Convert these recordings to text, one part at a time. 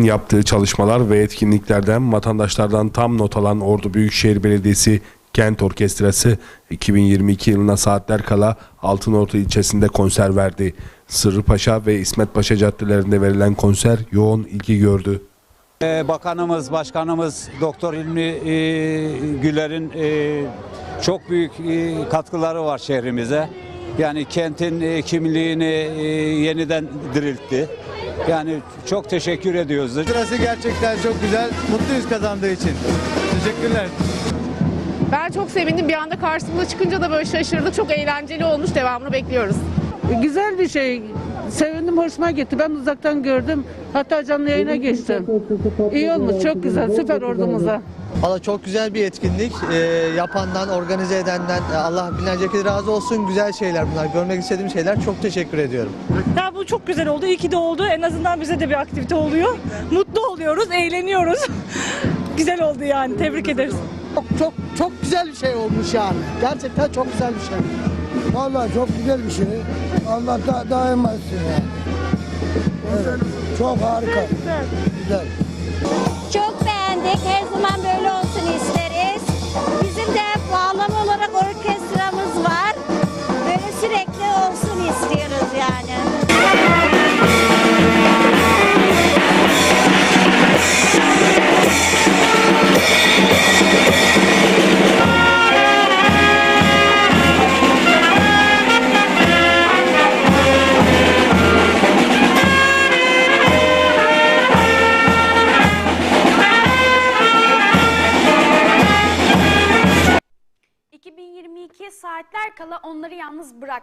Yaptığı çalışmalar ve etkinliklerden vatandaşlardan tam not alan Ordu Büyükşehir Belediyesi Kent Orkestrası 2022 yılına saatler kala Altınordu ilçesinde konser verdi. Sırrıpaşa ve İsmet Paşa caddelerinde verilen konser yoğun ilgi gördü. Ee, Bakanımız, Başkanımız Doktor İlmi e, Güler'in e, çok büyük e, katkıları var şehrimize. Yani kentin kimliğini yeniden diriltti. Yani çok teşekkür ediyoruz. Sırası gerçekten çok güzel. Mutluyuz kazandığı için. Teşekkürler. Ben çok sevindim. Bir anda karşımıza çıkınca da böyle şaşırdık. Çok eğlenceli olmuş. Devamını bekliyoruz. Güzel bir şey. Sevindim, hoşuma gitti. Ben uzaktan gördüm. Hatta canlı yayına geçtim. İyi olmuş, çok güzel. Süper ordumuza. Valla çok güzel bir etkinlik. Ee, yapandan, organize edenden e, Allah binlerce kez razı olsun. Güzel şeyler bunlar. Görmek istediğim şeyler. Çok teşekkür ediyorum. Ya bu çok güzel oldu. İyi ki de oldu. En azından bize de bir aktivite oluyor. Mutlu oluyoruz, eğleniyoruz. güzel oldu yani. Tebrik ederiz. Çok çok çok güzel bir şey olmuş yani. Gerçekten çok güzel bir şey. Vallahi çok güzel bir şey. Allah da daim etsin yani. Evet. Çok harika. Güzel. Çok beğendik. Her zaman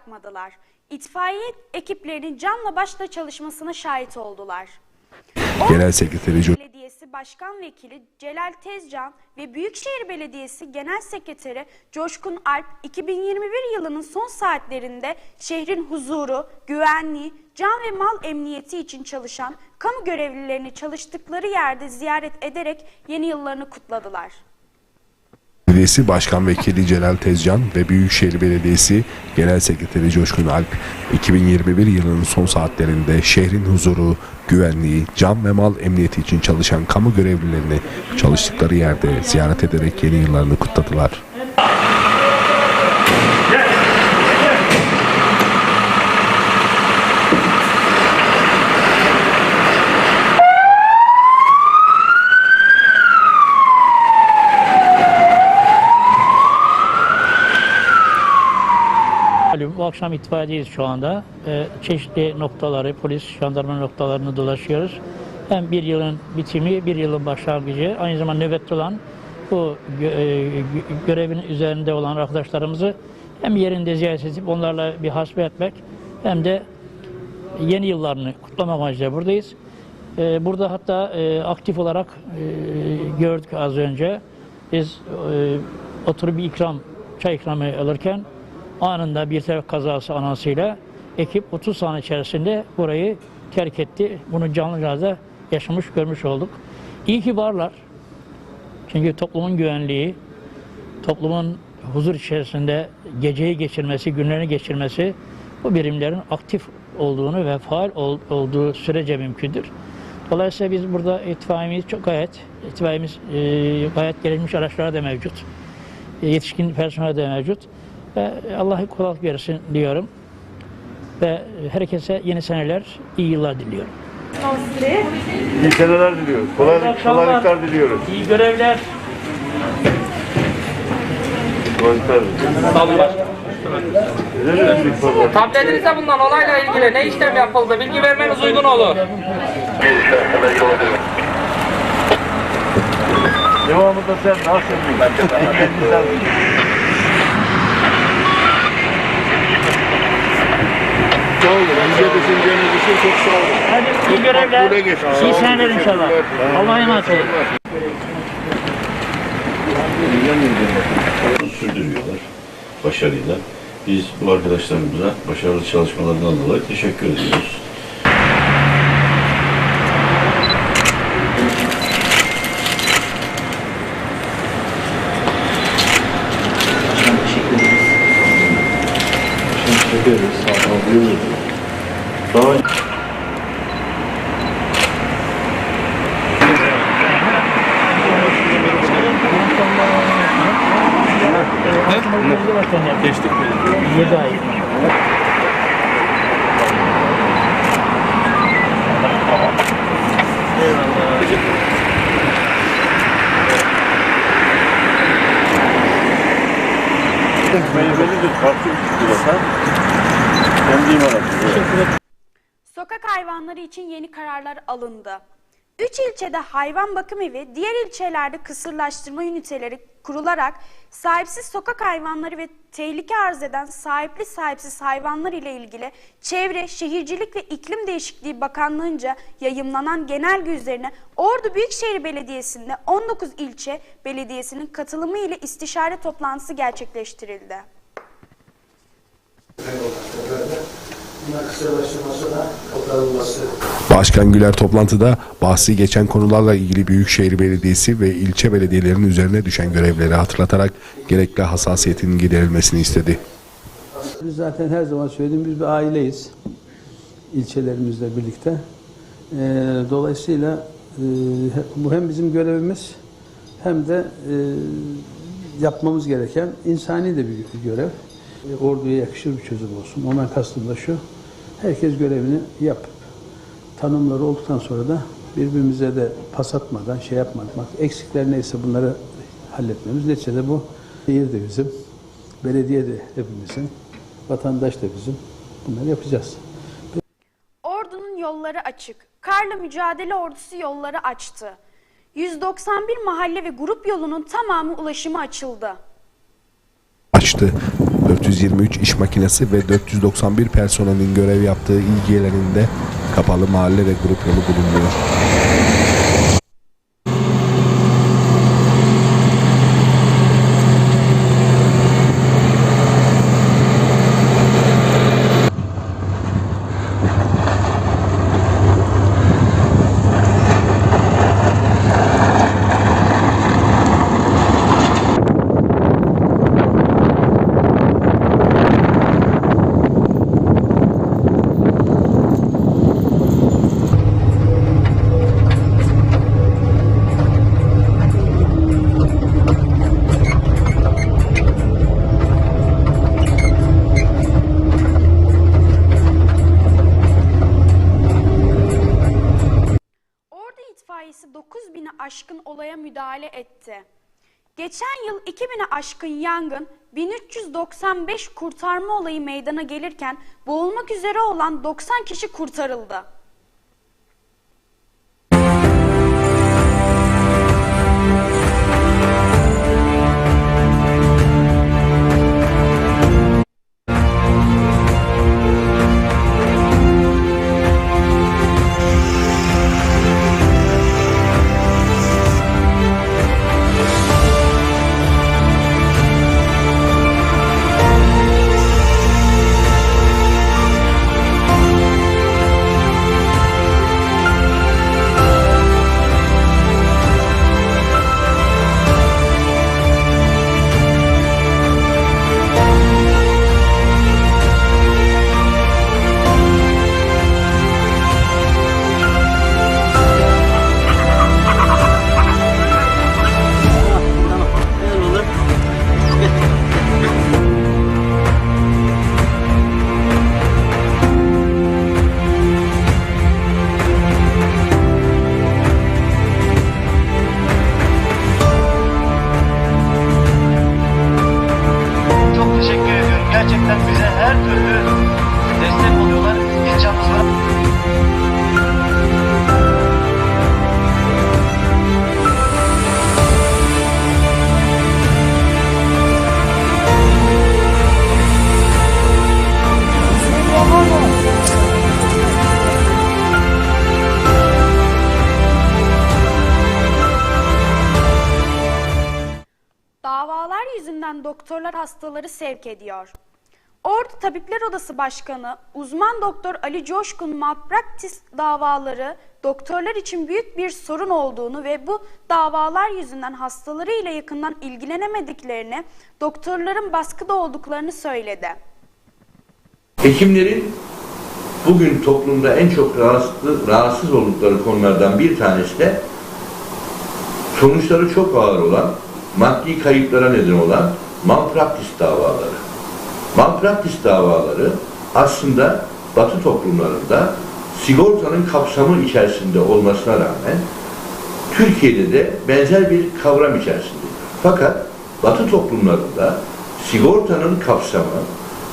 bırakmadılar. İtfaiye ekiplerinin canla başla çalışmasına şahit oldular. Genel Sekreteri Belediyesi Başkan Vekili Celal Tezcan ve Büyükşehir Belediyesi Genel Sekreteri Coşkun Alp 2021 yılının son saatlerinde şehrin huzuru, güvenliği, can ve mal emniyeti için çalışan kamu görevlilerini çalıştıkları yerde ziyaret ederek yeni yıllarını kutladılar. Belediyesi Başkan Vekili Celal Tezcan ve Büyükşehir Belediyesi Genel Sekreteri Coşkun Alp 2021 yılının son saatlerinde şehrin huzuru, güvenliği, can ve mal emniyeti için çalışan kamu görevlilerini çalıştıkları yerde ziyaret ederek yeni yıllarını kutladılar. Bu akşam itfaiyedeyiz şu anda. Ee, çeşitli noktaları, polis, jandarma noktalarını dolaşıyoruz. Hem bir yılın bitimi, bir yılın başlangıcı, aynı zamanda nöbette olan bu e, gö- görevin üzerinde olan arkadaşlarımızı hem yerinde ziyaret edip onlarla bir hasbe etmek hem de yeni yıllarını kutlamak amacıyla buradayız. Ee, burada hatta e, aktif olarak e, gördük az önce. Biz e, oturup bir ikram, çay ikramı alırken anında bir trafik kazası anasıyla ekip 30 saniye içerisinde burayı terk etti. Bunu canlı canlı yaşamış, görmüş olduk. İyi ki varlar. Çünkü toplumun güvenliği, toplumun huzur içerisinde geceyi geçirmesi, günlerini geçirmesi bu birimlerin aktif olduğunu ve faal ol- olduğu sürece mümkündür. Dolayısıyla biz burada itfaiyemiz çok gayet, itfaiyemiz e, gayet gelişmiş araçlara da mevcut. E, yetişkin personel de mevcut. Ve Allah kolaylık versin diyorum. Ve herkese yeni seneler, iyi yıllar diliyorum. İyi seneler diliyoruz. Kolaylık, kolaylıklar diliyoruz. İyi görevler. Kolaylıklar diliyoruz. Tabletinizde bulunan olayla ilgili ne işlem yapıldı? Bilgi vermeniz uygun olur. Devamında sen nasıl Elimizden Sağ olun. Bize düşüneceğiniz için çok sağ olun. Hadi iyi görevler. İyi seneler inşallah. Allah'a emanet olun. Sürdürüyorlar başarıyla. Biz bu arkadaşlarımıza başarılı çalışmalarından dolayı teşekkür ediyoruz. Teşekkür ederiz. Sağ olun. Daha Geçtik mi? 7 ay. Meyveli de farklı bir şey var. Kendi imalatı. Hayvanları için yeni kararlar alındı. 3 ilçede hayvan bakım evi, diğer ilçelerde kısırlaştırma üniteleri kurularak sahipsiz sokak hayvanları ve tehlike arz eden sahipli sahipsiz hayvanlar ile ilgili Çevre, Şehircilik ve İklim Değişikliği Bakanlığı'nca yayımlanan genelge üzerine Ordu Büyükşehir Belediyesi'nde 19 ilçe belediyesinin katılımı ile istişare toplantısı gerçekleştirildi. Başkan Güler toplantıda bahsi geçen konularla ilgili Büyükşehir Belediyesi ve ilçe belediyelerinin üzerine düşen görevleri hatırlatarak gerekli hassasiyetin giderilmesini istedi. Biz zaten her zaman söylediğim biz bir aileyiz. ilçelerimizle birlikte. Ee, dolayısıyla e, bu hem bizim görevimiz hem de e, yapmamız gereken insani de bir görev. E, orduya yakışır bir çözüm olsun. Ondan kastım da şu. Herkes görevini yapıp tanımları olduktan sonra da birbirimize de pas atmadan, şey yapmadan, eksikler neyse bunları halletmemiz. Neticede bu şehir de bizim, belediye de hepimizin, vatandaş da bizim. Bunları yapacağız. Ordu'nun yolları açık. Karla mücadele ordusu yolları açtı. 191 mahalle ve grup yolunun tamamı ulaşıma açıldı. Açtı. 423 iş makinesi ve 491 personelin görev yaptığı ilgi yerlerinde kapalı mahalle ve grup yolu bulunuyor. Etti. Geçen yıl 2000'e aşkın yangın, 1395 kurtarma olayı meydana gelirken boğulmak üzere olan 90 kişi kurtarıldı. Her türlü destek oluyorlar. Var. Davalar yüzünden doktorlar hastaları sevk ediyor. Ordu Tabipler Odası Başkanı uzman doktor Ali Coşkun malpraktis davaları doktorlar için büyük bir sorun olduğunu ve bu davalar yüzünden hastalarıyla yakından ilgilenemediklerini, doktorların baskıda olduklarını söyledi. Hekimlerin bugün toplumda en çok rahatsız, rahatsız oldukları konulardan bir tanesi de sonuçları çok ağır olan, maddi kayıplara neden olan malpraktis davaları. Malpraktis davaları aslında Batı toplumlarında sigortanın kapsamı içerisinde olmasına rağmen Türkiye'de de benzer bir kavram içerisinde. Fakat Batı toplumlarında sigortanın kapsamı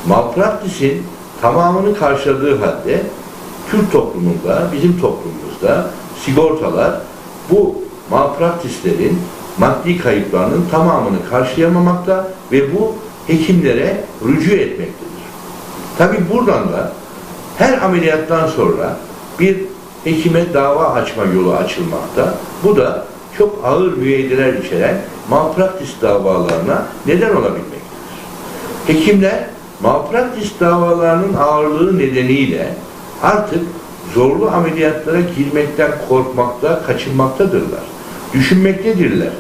malpraktisin tamamını karşıladığı halde Türk toplumunda, bizim toplumumuzda sigortalar bu malpraktislerin maddi kayıplarının tamamını karşılayamamakta ve bu hekimlere rücu etmektedir. Tabi buradan da her ameliyattan sonra bir hekime dava açma yolu açılmakta. Bu da çok ağır müeyyideler içeren malpraktis davalarına neden olabilmektedir. Hekimler malpraktis davalarının ağırlığı nedeniyle artık zorlu ameliyatlara girmekten korkmakta, kaçınmaktadırlar. Düşünmektedirler.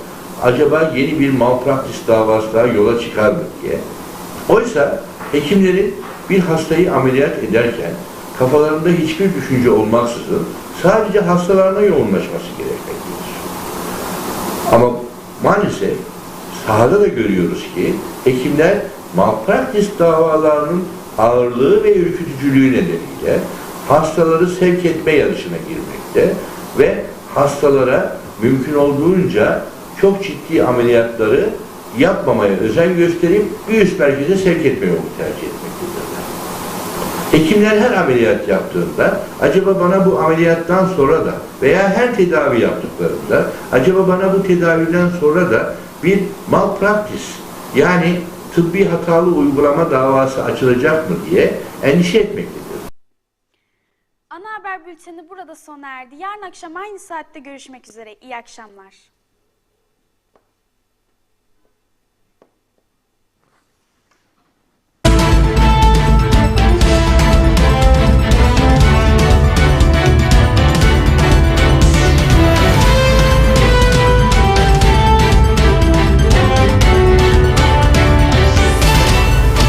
Acaba yeni bir malpraktis davası daha yola çıkar mı diye. Oysa hekimlerin bir hastayı ameliyat ederken kafalarında hiçbir düşünce olmaksızın sadece hastalarına yoğunlaşması gerekmektedir. Ama maalesef sahada da görüyoruz ki hekimler malpraktis davalarının ağırlığı ve ürkütücülüğü nedeniyle hastaları sevk etme yarışına girmekte ve hastalara mümkün olduğunca çok ciddi ameliyatları yapmamaya özen gösterip bir üst merkeze sevk etme yolunu tercih etmektedirler. Hekimler her ameliyat yaptığında acaba bana bu ameliyattan sonra da veya her tedavi yaptıklarında acaba bana bu tedaviden sonra da bir malpraktis yani tıbbi hatalı uygulama davası açılacak mı diye endişe etmektedir. Ana haber bülteni burada sona erdi. Yarın akşam aynı saatte görüşmek üzere. İyi akşamlar.